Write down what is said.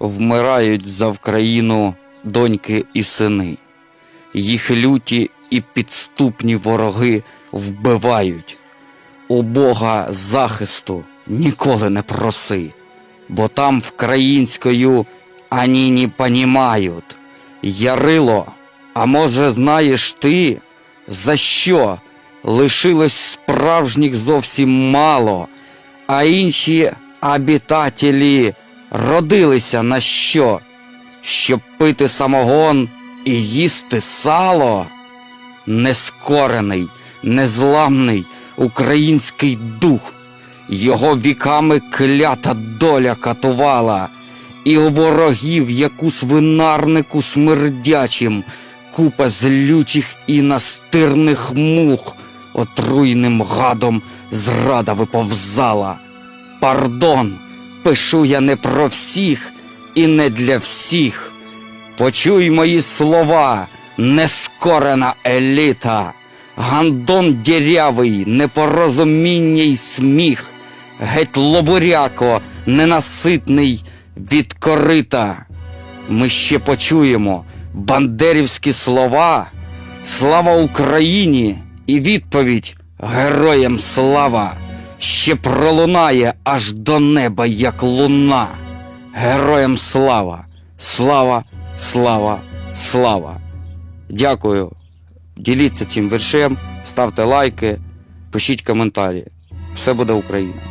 вмирають за Вкраїну доньки і сини. Їх люті і підступні вороги вбивають. У Бога захисту ніколи не проси, бо там вкраїнською ані не понімають. Ярило, а може знаєш ти, за що лишилось справжніх зовсім мало, а інші обітателі родилися на що? Щоб пити самогон і їсти сало? Нескорений, незламний український дух, його віками клята доля катувала, і у ворогів, як у свинарнику смердячим, купа злючих і настирних мух, отруйним гадом зрада виповзала. Пардон, пишу я не про всіх і не для всіх. Почуй мої слова, нескорена еліта, гандон дірявий, непорозуміння й сміх, геть лобуряко, ненаситний від корита. Ми ще почуємо бандерівські слова, слава Україні! І відповідь героям слава, ще пролунає аж до неба, як луна. Героям слава, слава, слава, слава. Дякую. Діліться цим віршем, ставте лайки, пишіть коментарі. Все буде Україна.